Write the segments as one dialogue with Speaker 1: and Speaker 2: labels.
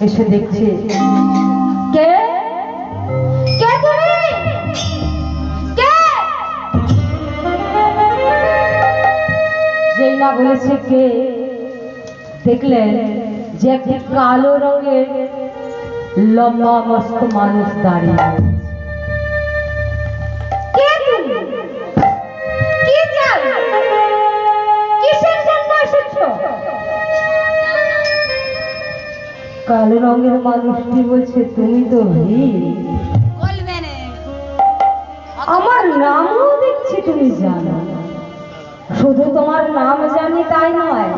Speaker 1: এসে দেখছে। কে? কে তুমি? কে? যেই না বলেছে কে দেখলেন যে একটি কালো রঙের লম্বা মস্ত মানুষ দাঁড়িয়ে কালো রঙের মানুষটি বলছে তুমি তো আমার নামও দেখছি তুমি জানো। শুধু তোমার নাম জানি তাই নয়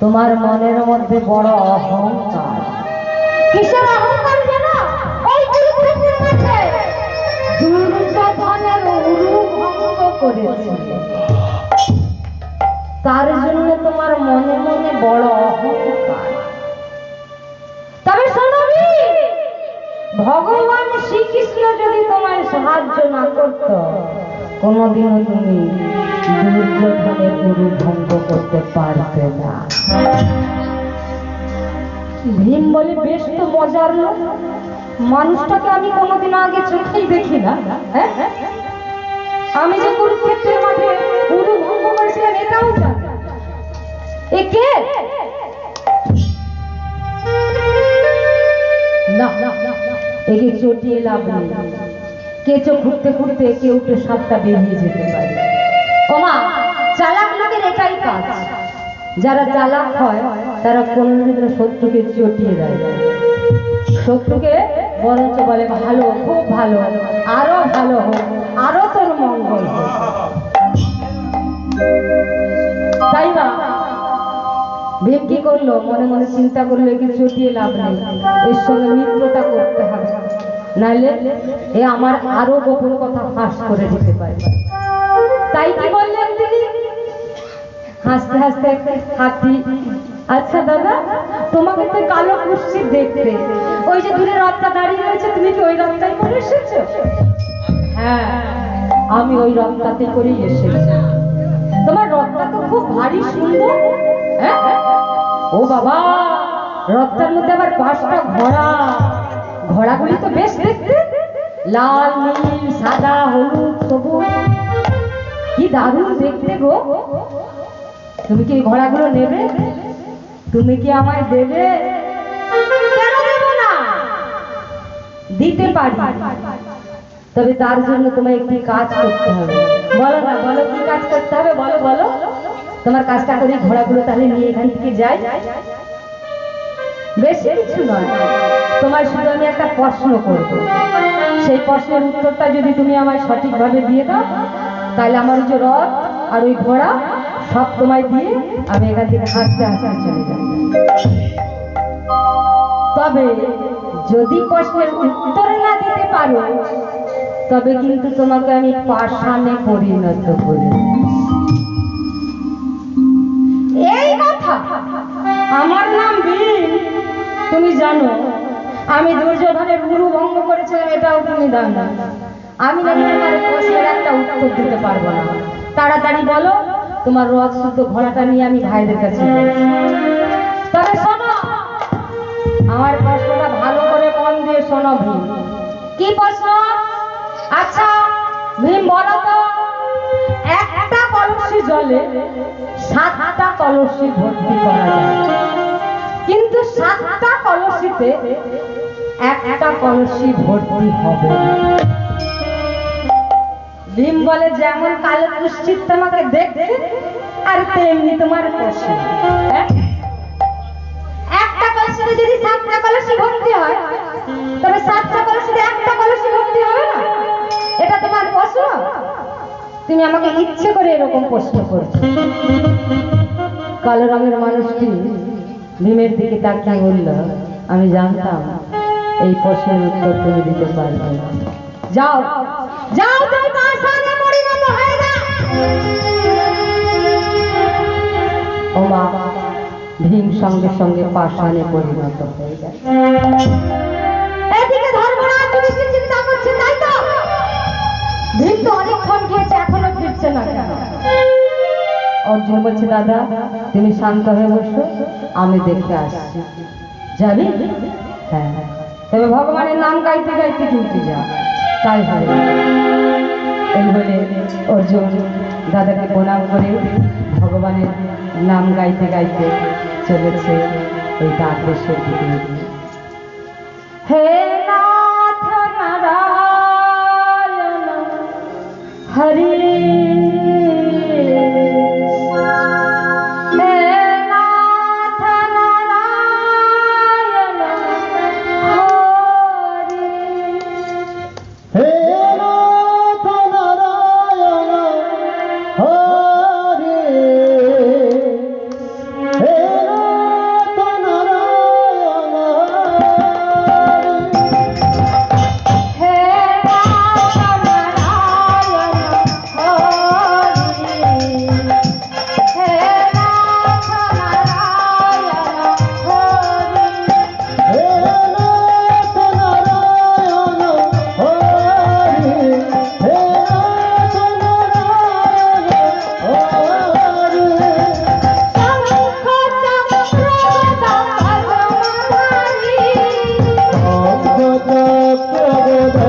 Speaker 1: তোমার মনের মধ্যে বড় অহংকার। কিসের অহংকার জানো ওই কুরুক্ষেত্রের মাঠে। দুর্যোধনের উরু ভঙ্গ করেছে। তার জন্য তোমার মনে মনে বড় অহংকার। ভগবান শ্রীকৃষ্ণ যদি তোমায় সাহায্য না করত, কোনোদিনও তুমি দুর্যোধনের গুরু ভঙ্গ করতে পারতে না। ভীম বলে, বেশ তো মজার লোক। মানুষটাকে আমি কোনোদিন আগে চোখেই দেখি না হ্যাঁ? আমি যে কুরুক্ষেত্রের মাঠে গুরু ভঙ্গ করেছিলাম, এটাও জানি। এ কে? একে চটিয়ে লাভ নেই। কেঁচো ঘুরতে ঘুরতে কেউ তো সাপটা বেরিয়ে যেতে পারে। ওমা, চালাক লোকের এটাই কাজ। যারা চালাক হয়, তারা কোনোদিন শত্রুকে চটিয়ে দেয় শত্রুকে বরঞ্চ বলে, ভালো, খুব ভালো, আরও ভালো হোক, আরও তোর মঙ্গল হোক। ভীম কি করল? মনে মনে চিন্তা করল, একে চটিয়ে লাভ নেই। এর সঙ্গে মিত্রতা করতে হবে। নাইলে এ আমার আরও গোপন কথা ফাঁস করে দিতে পারে। তাই কি বললেন তিনি? হাসতে হাসতে হাতি আচ্ছা দাদা, তোমাকে তো কালো কুষ্টি দেখতে। ওই যে দূরে রথটা দাঁড়িয়ে রয়েছে, তুমি কি ওই রথটাই করে এসেছ? হ্যাঁ আমি ওই রথটাতে করেই এসেছি। তোমার রথটা তো খুব ভারী সুন্দর হ্যাঁ? ও বাবা রথটার মধ্যে আবার পাঁচটা ঘোড়া। ঘোড়াগুলি তো বেশ দেখতে। লাল, নীল, সাদা, হলুদ, সবুজ। কি দারুণ দেখতে গো। তুমি কি এই ঘোড়াগুলো নেবে? তুমি কি আমায় দেবে না? দিতে পারি। তবে তার জন্য তোমায় একটি কাজ করতে হবে। বলো না, বলো কি কাজ করতে হবে? বলো বলো। তোমার কাজটা করে ঘোড়াগুলো তাহলে নিয়ে এখান থেকে যাই। বেশ কিছু নয়। তোমার শুধু আমি একটা প্রশ্ন করব। সেই প্রশ্নের উত্তরটা যদি তুমি আমায় সঠিকভাবে দিয়ে দাও, তাহলে আমার যে রথ আর ওই ঘোড়া সব তোমায় দিয়ে আমি এখান থেকে হাসতে হাসতে চলে যাব। তবে যদি প্রশ্নের উত্তর না দিতে পারো, তবে কিন্তু তোমাকে আমি পাষাণে পরিণত করি। তুমি জানো, আমি দুর্যোধনের গুরু ভঙ্গ করেছিলাম, এটাও তুমি জানো। আমি একটা উত্তর দিতে পারব না। তাড়াতাড়ি বলো, তোমার রথ শুদ্ধ ঘোড়াটা নিয়ে আমি ভাইদের কাছে আমার প্রশ্নটা ভালো করে মন দিয়ে শোনো ভীম। কি প্রশ্ন? আচ্ছা ভীম বলো তো, একটা কলসি জলে সাত সাতটা কলসি ভর্তি করা যায়। কিন্তু সাতটা কলসিতে একটা কলসি ভর্তি হবে। ভীম বলে, যেমন কালো কুষ্ঠিত তোমাকে দেখছে, আর তেমনি তোমার কষি হ্যাঁ? একটা কলসিতে যদি সাতটা কলসি ভর্তি হয়, তবে সাতটা কলসিতে একটা কলসি ভর্তি হবে না? এটা তোমার প্রশ্ন? তুমি আমাকে ইচ্ছে করে এরকম প্রশ্ন করছ। কালো রঙের মানুষটি ভীমের দিকে তাকিয়ে বলল, আমি জানতাম এই প্রশ্নের উত্তর তুমি দিতে পারবে যাও যাও তুমি হয়ে যাও। ও মা ভীম সঙ্গে সঙ্গে পাষাণে পরিণত হয়ে যায় এদিকে ধর্মরাজ যুধিষ্ঠির চিন্তা করছে, তাই তো? ভীম তো অনেকক্ষণ গিয়েছে এখনও ফিরছে না অর্জুন বলছে, দাদা, তুমি শান্ত হয়ে বসো। আমি দেখে আসছি। যাবি? হ্যাঁ। তবে ভগবানের নাম গাইতে গাইতে কিন্তু যা। তাই হবে এই বলে অর্জুন দাদাকে প্রণাম করে ভগবানের নাম গাইতে গাইতে চলেছে ওই দ্বারদেশের দিকে। হে নাথ নারায়ণ, হরি
Speaker 2: Hare